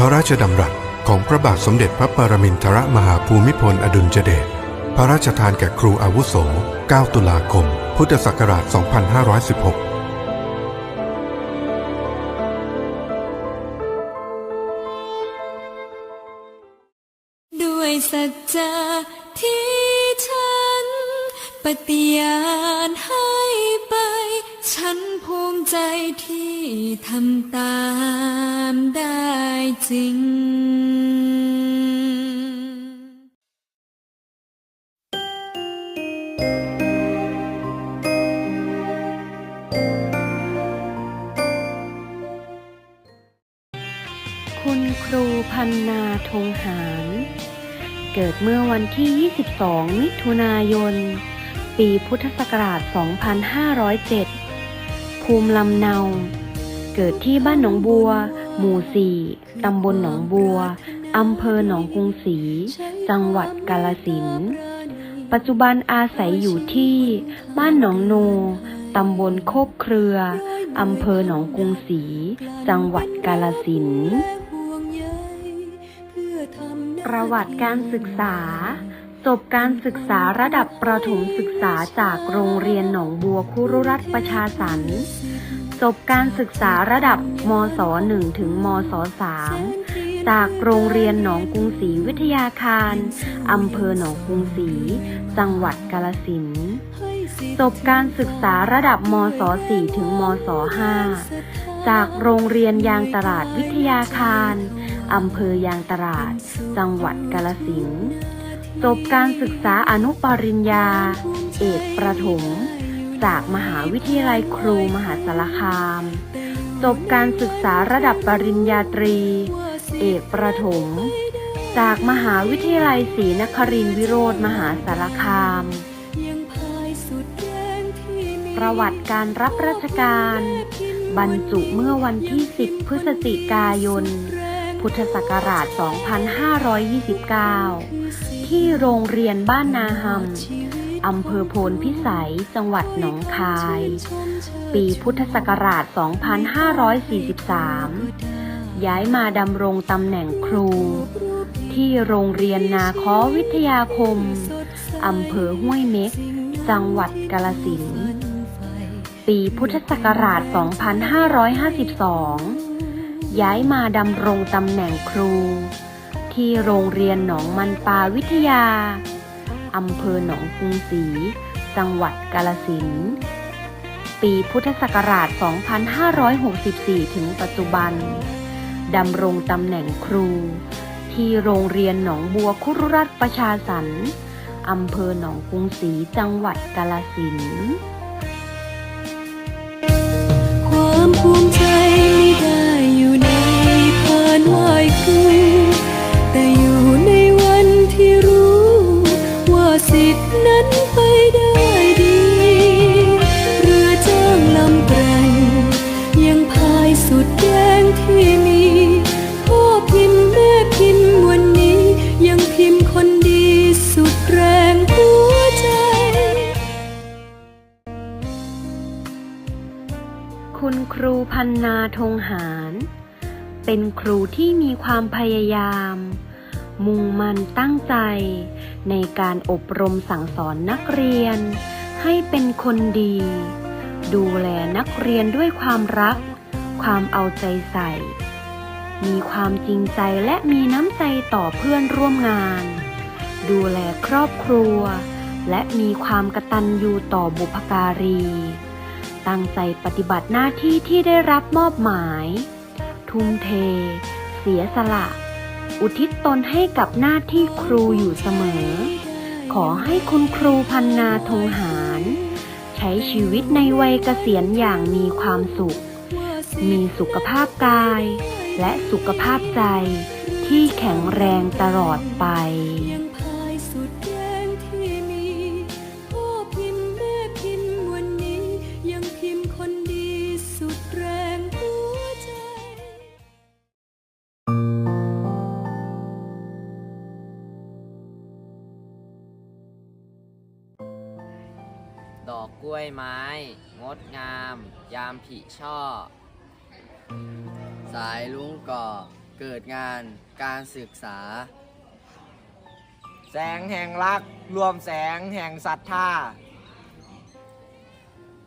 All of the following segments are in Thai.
ระราชดำรัสของพระบาทสมเด็จพระปรมินทรมหาภูมิพลอดุลยเดช พระราชทานแก่ครูอาวุโส 9 ตุลาคม พุทธศักราช 2516ด้วยสัจจะที่ฉันปฏิญาณให้ ฉันภูมิใจที่ทำตามได้จริง คุณครูพันนาทงหาร เกิดเมื่อวันที่ 22 มิถุนายน ปีพุทธศักราช 2507 ภูมิลำเนา เกิดที่บ้านหนองบัว หมู่4ตำบลหนองบัว อำเภอหนองกรุงศรี จังหวัดกาลสินธุ์ปัจจุบันอาศัยอยู่ที่บ้านหนองโนตำบลโคบเครือ อำเภอหนองกรุงศรี จังหวัดกาลสินธุ์ประวัติการศึกษา จบการศึกษาระดับประถมศึกษาจากโรงเรียนหนองบัวคุรุรัตประชาสรรค์จบการศึกษาระดับมศ1ถึงมศ3จากโรงเรียนหนองกรุงศรีวิทยาคารอำเภอหนองกรุงศรี จังหวัดกาลสินจบการศึกษาระดับมศ4ถึงมศ5จากโรงเรียนยางตลาดวิทยาคารอำเภอยางตลาด จังหวัดกาลสิน์ จบการศึกษาอนุปริญญา เอกประถม จากมหาวิทยาลัยครูมหาสารคาม จบการศึกษาระดับปริญญาตรี เอกประถม จากมหาวิทยาลัยศรีนครินทรวิโรธมหาสารคาม ประวัติการรับราชการ บรรจุเมื่อวันที่ 10 พฤศจิกายน พุทธศักราช 2529 ที่โรงเรียนบ้านนาฮัมอำเภอโพนพิสัย จังหวัดหนองคาย ปีพุทธศักราช 2543 ย้ายมาดำรงตำแหน่งครู ที่โรงเรียนนาคอวิทยาคม อำเภอห้วยเม็ก จังหวัดกาลสิน ปีพุทธศักราช 2552 ย้ายมาดำรงตำแหน่งครู ที่โรงเรียนหนองมันปาวิทยา อำเภอหนองกรุงศรี จังหวัดกาลสิน ปีพุทธศักราช 2564 ถึงปัจจุบัน ดำรงตำแหน่งครู ที่โรงเรียนหนองบัวคุรุรัตประชาสรรอำเภอหนองกรุงศรี จังหวัดกาลสิน ความภูมิใจไม่ได้อยู่ในพานไหวครู คุณครูพันนาทงหาร เป็นครูที่มีความพยายาม มุ่งมั่นตั้งใจ ในการอบรมสั่งสอนนักเรียน ให้เป็นคนดี ดูแลนักเรียนด้วยความรัก ความเอาใจใส่ มีความจริงใจและมีน้ำใจต่อเพื่อนร่วมงาน ดูแลครอบครัว และมีความกตัญญูต่อบุพการี ตั้งใจปฏิบัติหน้าที่ที่ได้รับมอบหมาย ทุ่มเท เสียสละ อุทิศตนให้กับหน้าที่ครูอยู่เสมอ ขอให้คุณครูพันนาทงหาร ใช้ชีวิตในวัยเกษียณอย่างมีความสุข มีสุขภาพกาย และสุขภาพใจที่แข็งแรงตลอดไป วยไม้ งดงาม ยามผิช่อ สายลุงก่อ เกิดงานการศึกษา แสงแห่งรัก รวมแสงแห่งศรัทธา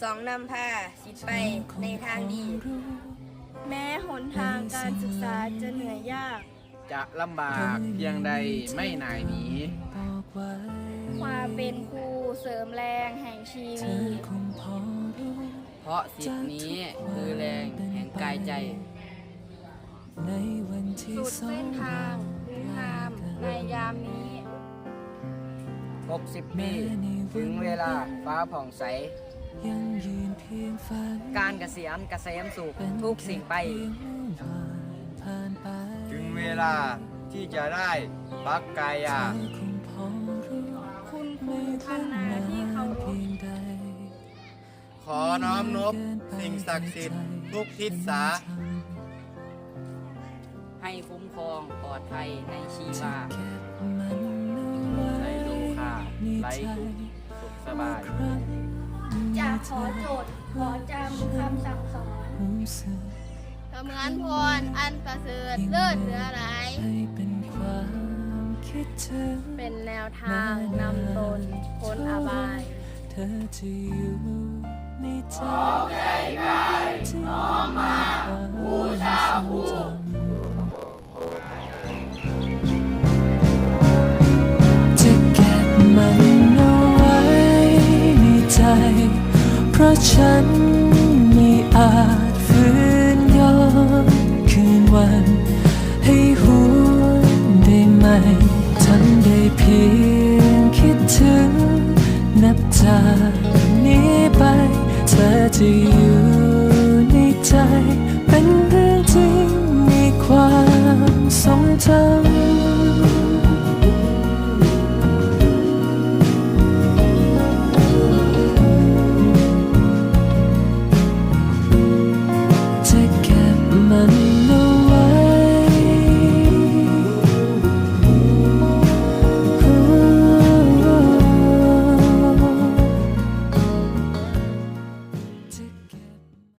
สองนำพาสิไปในทางดี แม้หนทางการศึกษาจะเหนื่อยยาก จะลำบากเพียงใดไม่หนายหนีความเป็นครู เสริมแรงแห่งชีวิต เพราะสิทธินี้คือแรงแห่งกายใจสุดเส้นทางลุงงามในยามนี้ 60 ปี ถึงเวลาฟ้าผ่องใสการเกษียณเกษมสุขทุกสิ่งไปถึงเวลาที่จะได้ปักกายาคุณ ครูท่านนาที่เคารพขอน้อมนบสิ่งศักดิ์สิทธิ์ทุกทิศสา ให้คุ้มครองปลอดภัยในชีวาไรลูกค่าไรทุกข์สุขสบาย จะขอโจทย์ขอจำคำสั่งสอนเสมือนพรอันประเสริฐเลิศเหลือหลาย เป็นแนวทางนำตนพ้นอบาย เธอจะอยู่ในใจน้อมมาผู้ชาผู้จะเก็บมันเอาไว้ในใจ เพราะฉัน เป็นเรื่องจริงมีความทรงจำ